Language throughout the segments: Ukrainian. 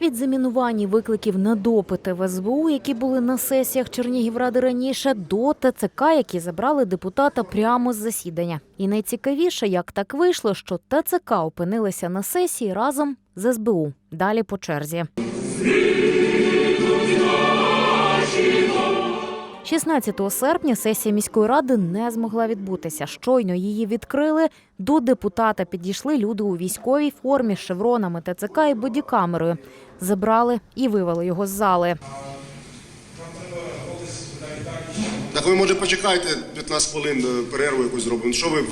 Від замінувань викликів на допити в СБУ, які були на сесіях Чернігівради раніше, до ТЦК, які забрали депутата прямо з засідання. І найцікавіше, як так вийшло, що ТЦК опинилися на сесії разом з СБУ. Далі по черзі. 16 серпня сесія міської ради не змогла відбутися. Щойно її відкрили. До депутата підійшли люди у військовій формі з шевронами ТЦК і бодікамерою. Забрали і вивели його з зали. Так ви може почекайте 15 хвилин е, перерву якусь зробимо. Що ви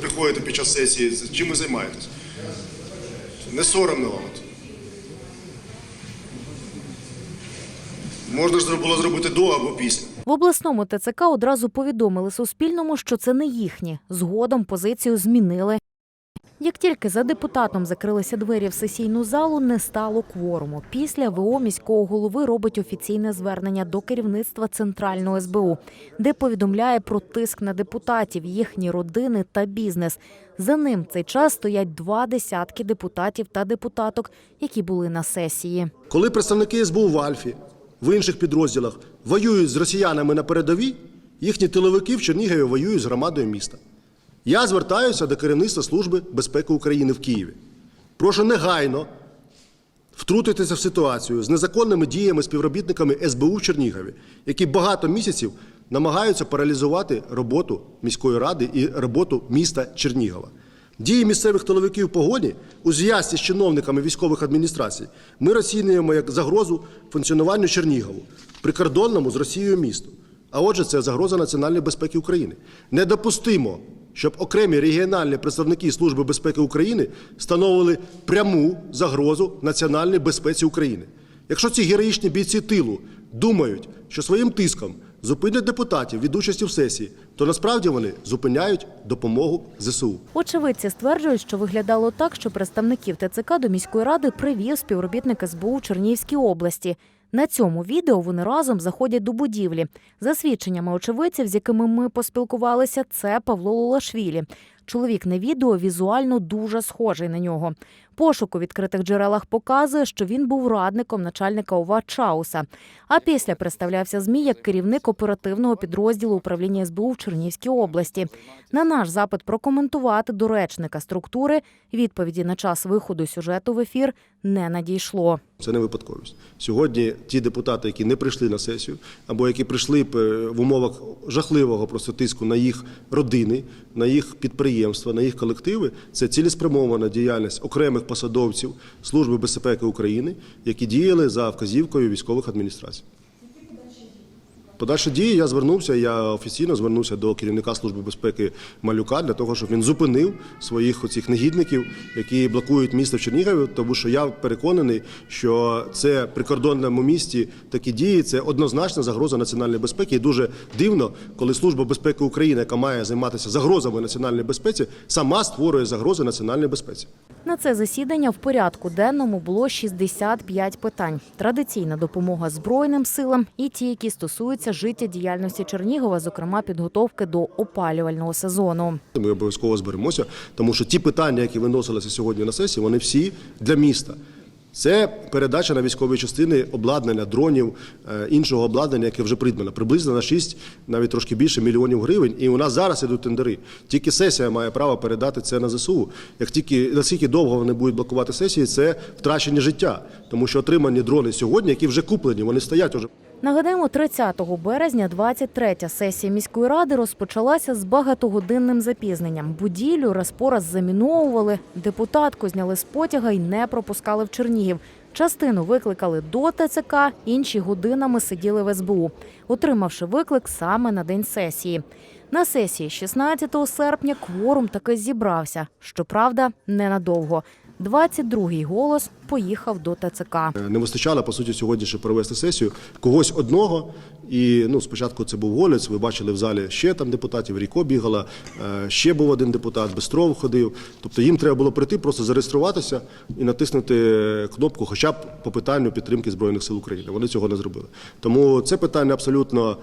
приходите під час сесії? Чим ви займаєтесь? Не соромно вам. Можна ж було зробити до або після. В обласному ТЦК одразу повідомили Суспільному, що це не їхні. Згодом позицію змінили. Як тільки за депутатом закрилися двері в сесійну залу, не стало кворуму. Після ВО міського голови робить офіційне звернення до керівництва центрального СБУ, де повідомляє про тиск на депутатів, їхні родини та бізнес. За ним цей час стоять два десятки депутатів та депутаток, які були на сесії. Коли представники СБУ в Альфі, в інших підрозділах воюють з росіянами на передовій, їхні тиловики в Чернігові воюють з громадою міста. Я звертаюся до керівництва Служби безпеки України в Києві. Прошу негайно втрутитися в ситуацію з незаконними діями співробітниками СБУ в Чернігові, які багато місяців намагаються паралізувати роботу міської ради і роботу міста Чернігова. Дії місцевих тиловиків в погоні у зв'язці з чиновниками військових адміністрацій ми розцінюємо як загрозу функціонуванню Чернігову, прикордонному з Росією місту. А отже, це загроза національної безпеки України. Недопустимо, щоб окремі регіональні представники Служби безпеки України становили пряму загрозу національній безпеці України. Якщо ці героїчні бійці тилу думають, що своїм тиском зупинять депутатів від участі в сесії, то насправді вони зупиняють допомогу ЗСУ. Очевидці стверджують, що виглядало так, що представників ТЦК до міської ради привів співробітник СБУ в Чернігівській області. На цьому відео вони разом заходять до будівлі. За свідченнями очевидців, з якими ми поспілкувалися, це Павло Лулашвілі. Чоловік на відео візуально дуже схожий на нього. Пошук у відкритих джерелах показує, що він був радником начальника ОВА Чауса. А після представлявся ЗМІ як керівник оперативного підрозділу управління СБУ в Чернігівській області. На наш запит прокоментувати до речника структури відповіді на час виходу сюжету в ефір не надійшло. Це не випадковість. Сьогодні ті депутати, які не прийшли на сесію, або які прийшли е, в умовах жахливого просто тиску на їх родини, на їх підприємства, на їх колективи, це цілеспрямована діяльність окремих посадовців Служби безпеки України, які діяли за вказівкою військових адміністрацій. Подальші дії я звернувся. Я офіційно звернувся до керівника служби безпеки Малюка для того, щоб він зупинив своїх оцих негідників, які блокують місто в Чернігові. Тому що я переконаний, що це прикордонному місті такі дії це однозначна загроза національної безпеки. І дуже дивно, коли служба безпеки України, яка має займатися загрозами національної безпеці, сама створює загрози національній безпеці. На це засідання в порядку денному було 65 питань. Традиційна допомога Збройним силам і ті, які стосуються життєдіяльності Чернігова, зокрема підготовки до опалювального сезону. Ми обов'язково зберемося, тому що ті питання, які виносилися сьогодні на сесії, вони всі для міста. Це передача на військові частини обладнання, дронів, е, іншого обладнання, яке вже придбано, приблизно на 6, навіть трошки більше мільйонів гривень. І у нас зараз ідуть тендери. Тільки сесія має право передати це на ЗСУ. Як тільки наскільки довго вони будуть блокувати сесії, це втрачені життя, тому що отримані дрони сьогодні, які вже куплені, вони стоять уже. Нагадаємо, 30 березня 23-я сесія міської ради розпочалася з багатогодинним запізненням. Будівлю раз по раз заміновували, депутатку зняли з потяга і не пропускали в Чернігів. Частину викликали до ТЦК, інші годинами сиділи в СБУ, отримавши виклик саме на день сесії. На сесії 16 серпня кворум таки зібрався. Щоправда, ненадовго. 22-й голос поїхав до ТЦК. Е, Не вистачало по суті сьогодні ще провести сесію когось одного. І ну спочатку це був Голець. Ви бачили в залі ще там депутатів. Ріко бігала, е, ще був один депутат, Бестров ходив. Тобто їм треба було прийти, просто зареєструватися і натиснути кнопку, хоча б по питанню підтримки збройних сил України. Вони цього не зробили. Тому це питання абсолютно е,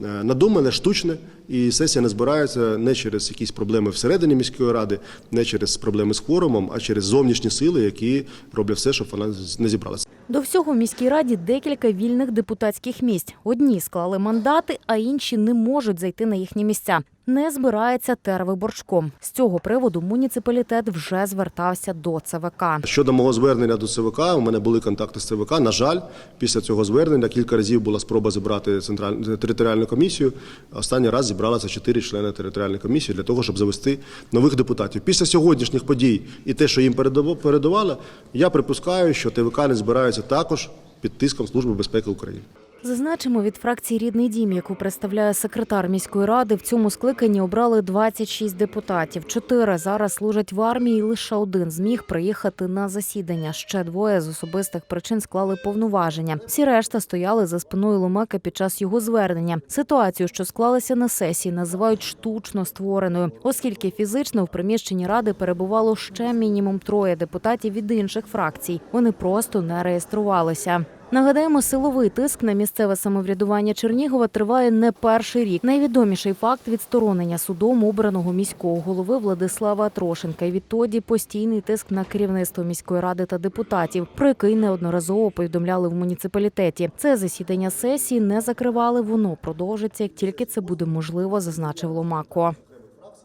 надумане, штучне, і сесія не збирається не через якісь проблеми всередині міської ради, не через проблеми з кворумом, а через зовнішні сили, які роблять все, щоб вона не зібралася. До всього в міській раді декілька вільних депутатських місць. Одні склали мандати, а інші не можуть зайти на їхні місця. Не збирається тервиборчком. З цього приводу муніципалітет вже звертався до ЦВК. Щодо мого звернення до ЦВК, у мене були контакти з ЦВК. На жаль, після цього звернення кілька разів була спроба зібрати центральну територіальну комісію. Останній раз зібралося чотири члени територіальної комісії для того, щоб завести нових депутатів. Після сьогоднішніх подій і те, що їм передавали, я припускаю, що ТВК не збираються також під тиском Служби безпеки України. Зазначимо, від фракції Рідний дім, яку представляє секретар міської ради, в цьому скликанні обрали 26 депутатів. Чотири зараз служать в армії, і лише один зміг приїхати на засідання. Ще двоє з особистих причин склали повноваження. Всі решта стояли за спиною Ломака під час його звернення. Ситуацію, що склалася на сесії, називають штучно створеною, оскільки фізично в приміщенні ради перебувало ще мінімум троє депутатів від інших фракцій. Вони просто не реєструвалися. Нагадаємо, силовий тиск на місцеве самоврядування Чернігова триває не перший рік. Найвідоміший факт відсторонення судом обраного міського голови Владислава Трошенка. І відтоді постійний тиск на керівництво міської ради та депутатів, про який неодноразово повідомляли в муніципалітеті. Це засідання сесії не закривали. Воно продовжиться як тільки це буде можливо, зазначив Ломако.